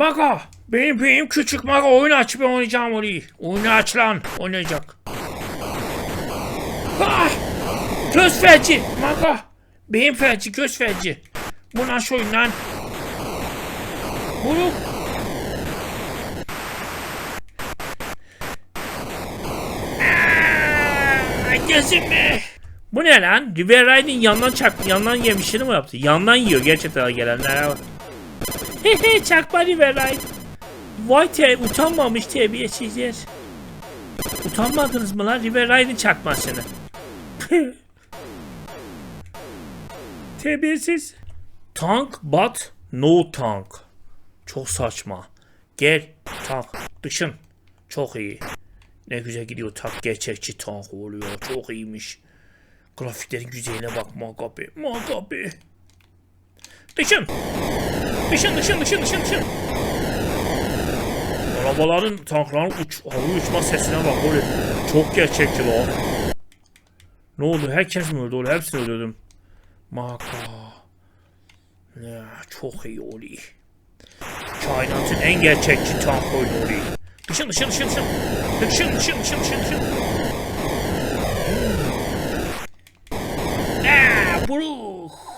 Maka benim benim küçük Maka oyun aç ben oynayacağım orayı. Oyunu aç lan oynayacak. Ah! Göz felci Maka. Beyin felci göz felci. Bu nasıl oyun lan? Aa, Gözüm mü? Bu ne lan? River yandan çak, yandan yemişini mi yaptı? Yandan yiyor gerçekten gelenler var. Hehe çakma River Ride. Vay te utanmamış terbiyesizler. Utanmadınız mı lan River Ride'in çakmasını? Terbiyesiz. Tank but no tank. Çok saçma. Gel tank dışın. Çok iyi. Ne güzel gidiyor tank gerçekçi tank oluyor. Çok iyiymiş. Grafiklerin güzelliğine bak Magabe. Magabe. Dışın. Dışın dışın dışın dışın dışın. Arabaların tankların uç, hava uçma sesine bak oğlum. Çok gerçekçi lan. Ne oldu? Herkes mi öldü oğlum? Hepsini öldürdüm. Maka. Ya, çok iyi oluyor. Kainatın en gerçekçi tank oyunu oluyor. Dışın dışın dışın dışın. Dışın dışın dışın dışın dışın. Aaa buruk.